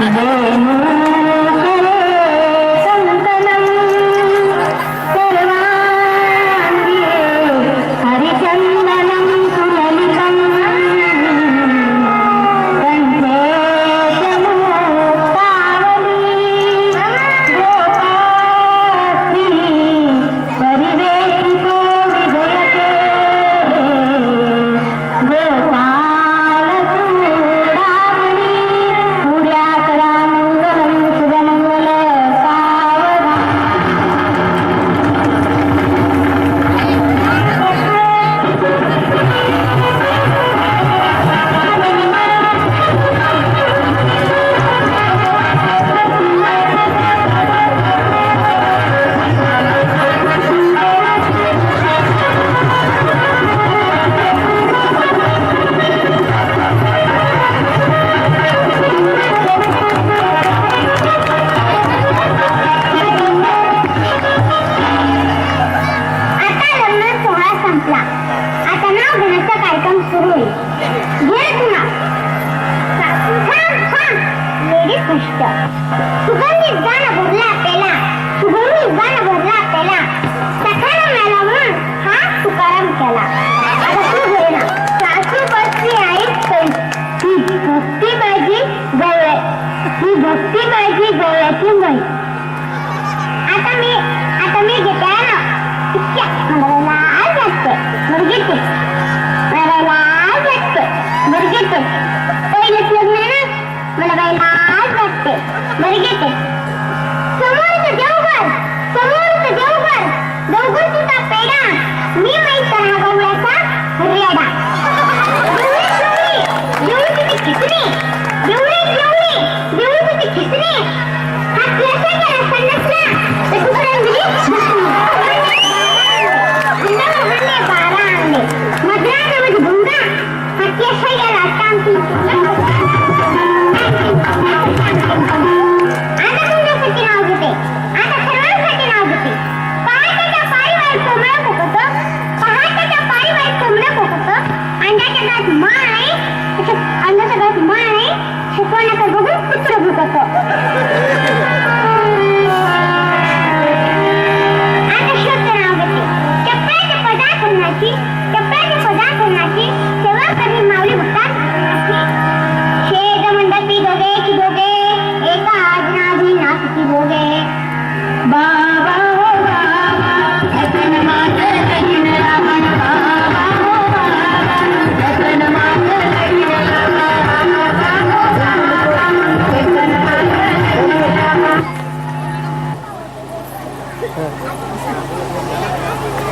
no, no. संपला. आता नाव घेण्याचा कार्यक्रम सुरू होईल. घे तुला लेडीज कष्ट सुगंधित गाणं बोललं आपल्याला. सुगंधित गाणं मला बाई लाज वाटते. घेते. समोर ち、ジョブと。嗯。